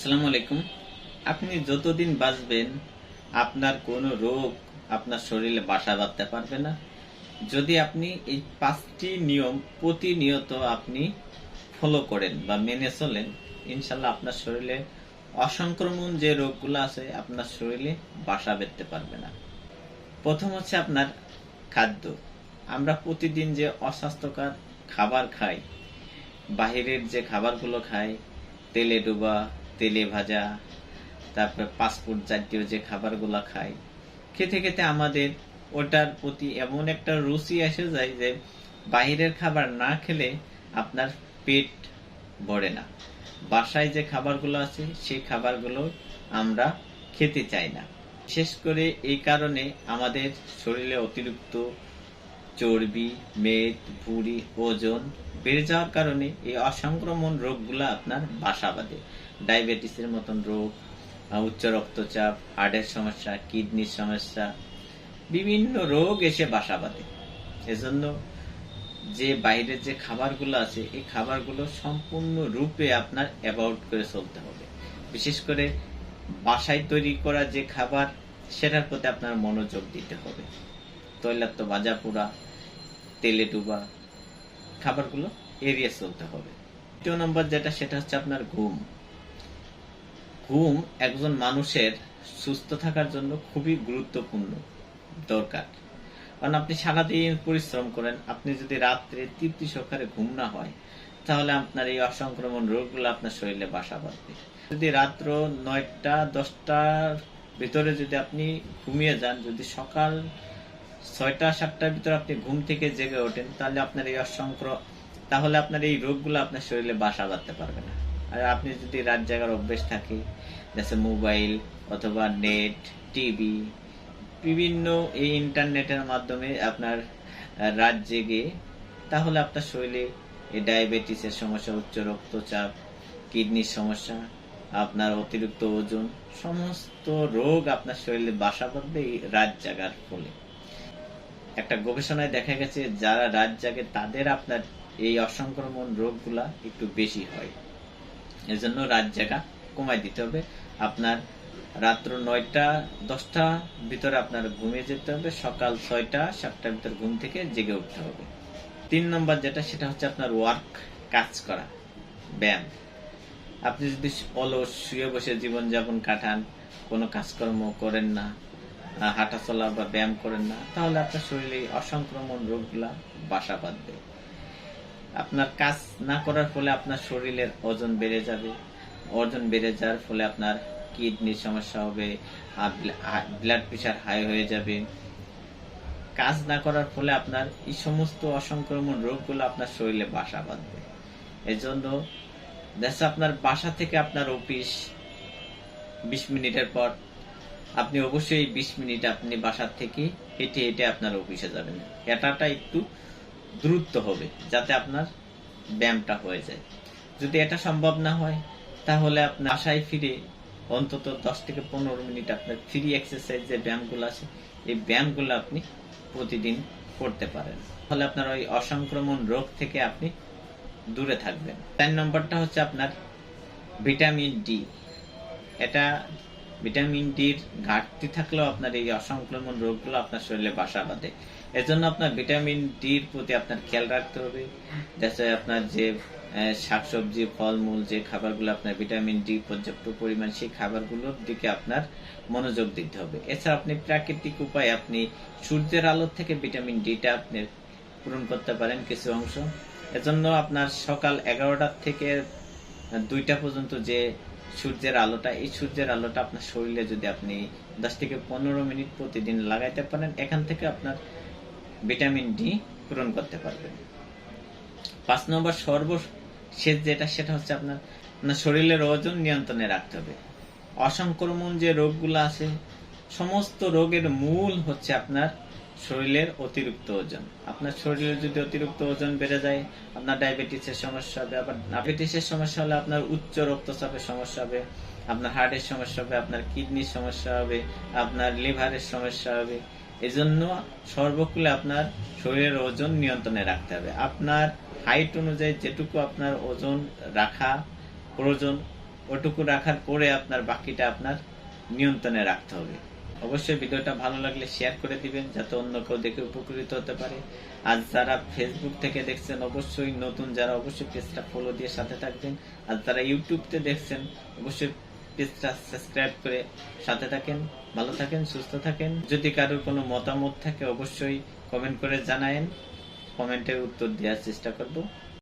আসসালামু আলাইকুম। আপনি যতদিন বাঁচবেন, আপনার কোনো রোগ আপনার শরীরে বাসা বাঁধতে পারবে না। যদি আপনি এই পাঁচটি নিয়ম প্রতিনিয়ত আপনি ফলো করেন বা মেনে চলেন, ইনশাল্লাহ আপনার শরীরে অসংক্রমণ যে রোগগুলো আছে, আপনার শরীরে বাসা বেঁধতে পারবে না। প্রথম হচ্ছে আপনার খাদ্য। আমরা প্রতিদিন যে অস্বাস্থ্যকর খাবার খাই, বাহিরের যে খাবারগুলো খাই, তেলে ডুবা তেলে ভাজা, তারপর পাসপোর্ট জাতীয় যে খাবারগুলো খাই খেতে খেতে আমাদের ওটার প্রতি এমন একটা রুচি এসে যায় যে বাহিরের খাবার না খেলে আপনার পেট ভরে না। বাসায় যে খাবারগুলো আছে, সেই খাবারগুলো আমরা খেতে চাই না। বিশেষ করে এই কারণে আমাদের শরীরে অতিরিক্ত চর্বি, মেদ, ভুঁড়ি, ওজন বেড়ে যাওয়ার কারণে এই অসংক্রমণ রোগগুলো আপনার বাসা বাঁধে। ডায়াবেটিসের মতন রোগ উচ্চ রক্তচাপ, হার্টের সমস্যা, কিডনির সমস্যা, বিভিন্ন রোগ এসে বাসা বাঁধে। এজন্য যে বাইরের যে খাবারগুলো আছে, এই খাবারগুলো সম্পূর্ণ রূপে আপনার অ্যাভয়েড করে চলতে হবে। বিশেষ করে বাসায় তৈরি করা যে খাবার, সেটার প্রতি আপনার মনোযোগ দিতে হবে। তৈলাক্ত ভাজা পোড়া, তেলে ডুবা খাবারগুলো এড়িয়ে চলতে হবে। দ্বিতীয় নম্বর যেটা, সেটা হচ্ছে আপনার ঘুম। ঘুম একজন মানুষের সুস্থ থাকার জন্য খুবই গুরুত্বপূর্ণ দরকার। কারণ আপনি সারাদিন পরিশ্রম করেন, আপনি যদি রাত্রে তৃপ্তি সহকারে ঘুম না হয়, তাহলে আপনার এই অসংক্রমণ রোগগুলো আপনার শরীরে বাসা বাঁধবে। যদি রাত্র নয়টা, দশটার ভিতরে যদি আপনি ঘুমিয়ে যান, যদি সকাল ছয়টা, সাতটার ভিতরে আপনি ঘুম থেকে জেগে ওঠেন, তাহলে আপনার এই অসংক্র, তাহলে আপনার এই রোগগুলো আপনার শরীরে বাসা বাঁধতে পারবে না। আর আপনি যদি রাত জাগার অভ্যেস থাকে যেসে মোবাইল অথবা নেট, টিভি, বিভিন্ন এই ইন্টারনেটের মাধ্যমে আপনার রাত জেগে, তাহলে আপনার শরীরে এই ডায়াবেটিসের সমস্যা, উচ্চ রক্তচাপ, কিডনির সমস্যা, আপনার অতিরিক্ত ওজন, সমস্ত রোগ আপনার শরীরে বাসা বাঁধবে এই রাত জাগার ফলে। একটা গবেষণায় দেখা গেছে, যারা রাত জাগে তাদের আপনার এই অসংক্রমণ রোগগুলা একটু বেশি হয়। এজন্য রাত জাগা কমাই দিতে হবে। আপনার রাত্র নয়টা, দশটা ভিতরে আপনার ঘুমিয়ে যেতে হবে। সকাল ছয়টা, সাতটার ভিতর ঘুম থেকে জেগে উঠতে হবে। তিন নম্বর যেটা, সেটা হচ্ছে আপনার ওয়ার্ক কাজ করা, ব্যায়াম। আপনি যদি অলস শুয়ে বসে জীবনযাপন কাটান, কোনো কাজকর্ম করেন না আহ, হাঁটা চলা বা ব্যায়াম করেন না তাহলে আপনার শরীরে অসংক্রমণ রোগগুলা বাসা বাঁধবে। আপনার কাজ না করার ফলে আপনার শরীরের ওজন বেড়ে যাবে। ওজন বেড়ে যাওয়ার ফলে আপনার কিডনির সমস্যা হবে ব্লাড প্রেশার হাই হয়ে যাবে। কাজ না করার ফলে আপনার এই সমস্ত অসংক্রমণ রোগগুলো আপনার শরীরে বাসা বাঁধবে। এজন্য দেখা আপনার বাসা থেকে আপনার অফিস বিশ মিনিটের পর আপনি অবশ্যই বিশ মিনিট আপনি বাসার থেকে হেঁটে হেঁটে আপনার অফিসে যাবেন। হাঁটাটা একটু দ্রুত হবে, যাতে আপনার ব্যায়ামটা হয়ে যায়। যদি এটা সম্ভব না হয়, তাহলে আপনার বাসায় ফিরে অন্তত দশ থেকে পনেরো মিনিট আপনার ফ্রি এক্সারসাইজ যে ব্যায়ামগুলো আছে, এই ব্যায়ামগুলো আপনি প্রতিদিন করতে পারেন। তাহলে আপনার ওই অসংক্রমণ রোগ থেকে আপনি দূরে থাকবেন। চার নম্বরটা হচ্ছে আপনার ভিটামিন ডি। এটা ভিটামিন ডির ঘাটতি থাকলেও আপনার এই অসংক্রমণ রোগগুলো আপনার শরীরে বাসা বাঁধে। এজন্য আপনার ভিটামিন ডির প্রতি আপনার খেয়াল রাখতে হবে। যাতে আপনার যে শাকসবজি, ফলমূল যে খাবারগুলো আপনার ভিটামিন ডি পর্যাপ্ত পরিমাণ, সেই খাবারগুলোর দিকে আপনার মনোযোগ দিতে হবে। এছাড়া আপনি প্রাকৃতিক উপায়ে আপনি সূর্যের আলো থেকে ভিটামিন ডিটা আপনি পূরণ করতে পারেন কিছু অংশ। এজন্য আপনার সকাল এগারোটার থেকে দুইটা পর্যন্ত যে সূর্যের আলোটা, এই সূর্যের আলোটা আপনার শরীরে যদি আপনি দশ থেকে পনেরো মিনিট প্রতিদিন লাগাইতে পারেন, এখান থেকে আপনার ভিটামিন ডি পূরণ করতে পারবেন। পাঁচ নম্বর সর্বশেষ যেটা, সেটা হচ্ছে আপনার শরীরের ওজন নিয়ন্ত্রণে রাখতে হবে। অসংক্রমণ যে রোগগুলো আছে সমস্ত রোগের মূল হচ্ছে আপনার শরীরের অতিরিক্ত ওজন। আপনার শরীরে যদি অতিরিক্ত ওজন বেড়ে যায়, আপনার ডায়াবেটিসের সমস্যা হবে, আবার ডায়াবেটিসের সমস্যা হলে আপনার উচ্চ রক্তচাপের সমস্যা হবে, আপনার হার্টের সমস্যা হবে, আপনার কিডনির সমস্যা হবে, আপনার লিভারের সমস্যা হবে। এজন্য সর্বকুলে আপনার শরীরের ওজন নিয়ন্ত্রণে রাখতে হবে। আপনার হাইট অনুযায়ী যেটুকু আপনার ওজন রাখা প্রয়োজন, ওটুকু রাখার পরে আপনার বাকিটা আপনার নিয়ন্ত্রণে রাখতে হবে। অবশ্যই ভিডিওটা ভালো লাগলে শেয়ার করে দিবেন, যাতে অন্য কেউ দেখে উপকৃত হতে পারে। আর যারা ফেসবুক থেকে দেখছেন, অবশ্যই নতুন যারা অবশ্যই পেজটা ফলো দিয়ে সাথে থাকবেন। আর যারা ইউটিউবতে দেখছেন, অবশ্যই পেজটা সাবস্ক্রাইব করে সাথে থাকেন। ভালো থাকেন, সুস্থ থাকেন। যদি কারোর কোনো মতামত থাকে, অবশ্যই কমেন্ট করে জানায়েন। কমেন্টের উত্তর দেওয়ার চেষ্টা করব।